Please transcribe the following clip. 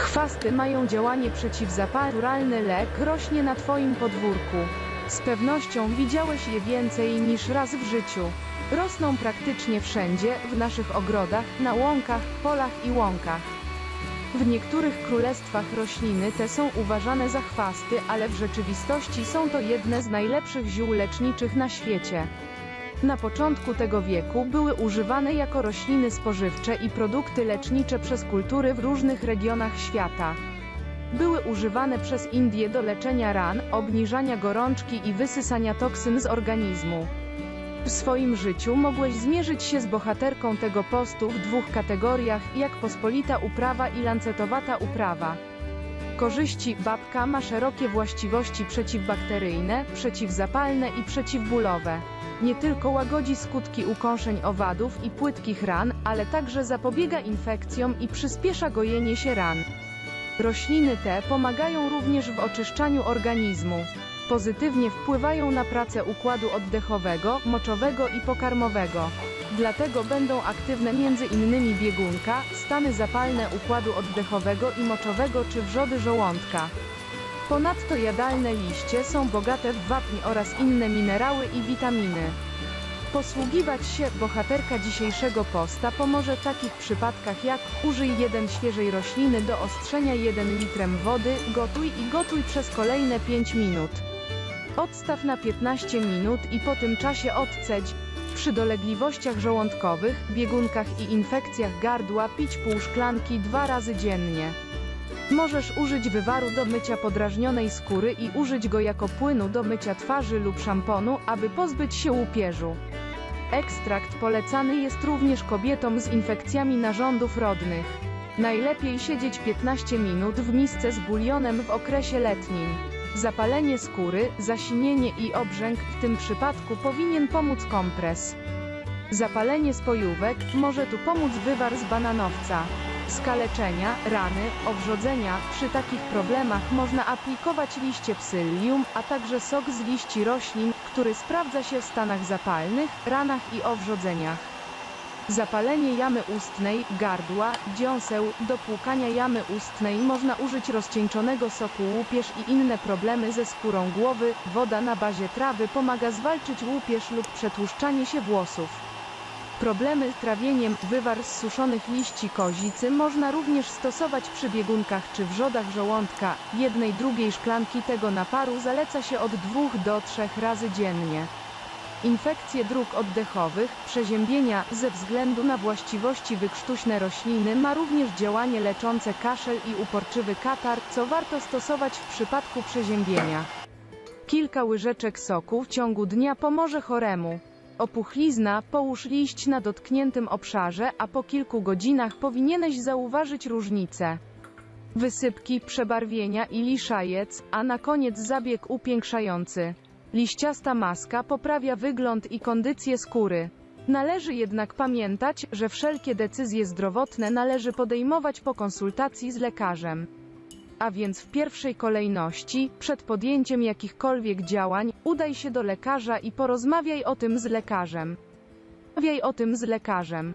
Chwasty mają działanie przeciwzapalne. Naturalny lek rośnie na Twoim podwórku. Z pewnością widziałeś je więcej niż raz w życiu. Rosną praktycznie wszędzie, w naszych ogrodach, na łąkach, polach i łąkach. W niektórych królestwach rośliny te są uważane za chwasty, ale w rzeczywistości są to jedne z najlepszych ziół leczniczych na świecie. Na początku tego wieku były używane jako rośliny spożywcze i produkty lecznicze przez kultury w różnych regionach świata. Były używane przez Indię do leczenia ran, obniżania gorączki i wysysania toksyn z organizmu. W swoim życiu mogłeś zmierzyć się z bohaterką tego postu w dwóch kategoriach, jak pospolita uprawa i lancetowata uprawa. Korzyści babka ma szerokie właściwości przeciwbakteryjne, przeciwzapalne i przeciwbólowe. Nie tylko łagodzi skutki ukąszeń owadów i płytkich ran, ale także zapobiega infekcjom i przyspiesza gojenie się ran. Rośliny te pomagają również w oczyszczaniu organizmu. Pozytywnie wpływają na pracę układu oddechowego, moczowego i pokarmowego. Dlatego będą aktywne innymi biegunka, stany zapalne układu oddechowego i moczowego czy wrzody żołądka. Ponadto jadalne liście są bogate w wapń oraz inne minerały i witaminy. Posługiwać się bohaterka dzisiejszego posta pomoże w takich przypadkach jak użyj jeden świeżej rośliny do ostrzenia 1 litrem wody, gotuj i gotuj przez kolejne 5 minut. Odstaw na 15 minut i po tym czasie odcedź. Przy dolegliwościach żołądkowych, biegunkach i infekcjach gardła pić pół szklanki dwa razy dziennie. Możesz użyć wywaru do mycia podrażnionej skóry i użyć go jako płynu do mycia twarzy lub szamponu, aby pozbyć się łupieżu. Ekstrakt polecany jest również kobietom z infekcjami narządów rodnych. Najlepiej siedzieć 15 minut w misce z bulionem w okresie letnim. Zapalenie skóry, zasinienie i obrzęk, w tym przypadku powinien pomóc kompres. Zapalenie spojówek, może tu pomóc wywar z bananowca. Skaleczenia, rany, owrzodzenia, przy takich problemach można aplikować liście psyllium, a także sok z liści roślin, który sprawdza się w stanach zapalnych, ranach i owrzodzeniach. Zapalenie jamy ustnej, gardła, dziąseł, do płukania jamy ustnej można użyć rozcieńczonego soku łupież i inne problemy ze skórą głowy, woda na bazie trawy pomaga zwalczyć łupież lub przetłuszczanie się włosów. Problemy z trawieniem, wywar z suszonych liści kozicy można również stosować przy biegunkach czy wrzodach żołądka. Jednej drugiej szklanki tego naparu zaleca się od 2 do 3 razy dziennie. Infekcje dróg oddechowych, przeziębienia ze względu na właściwości wykrztuśne rośliny ma również działanie leczące kaszel i uporczywy katar, co warto stosować w przypadku przeziębienia. Kilka łyżeczek soku w ciągu dnia pomoże choremu. Opuchlizna, połóż liść na dotkniętym obszarze, a po kilku godzinach powinieneś zauważyć różnicę. Wysypki, przebarwienia i liszajec, a na koniec zabieg upiększający. Liściasta maska poprawia wygląd i kondycję skóry. Należy jednak pamiętać, że wszelkie decyzje zdrowotne należy podejmować po konsultacji z lekarzem. A więc w pierwszej kolejności, przed podjęciem jakichkolwiek działań, udaj się do lekarza i porozmawiaj o tym z lekarzem. Porozmawiaj o tym z lekarzem.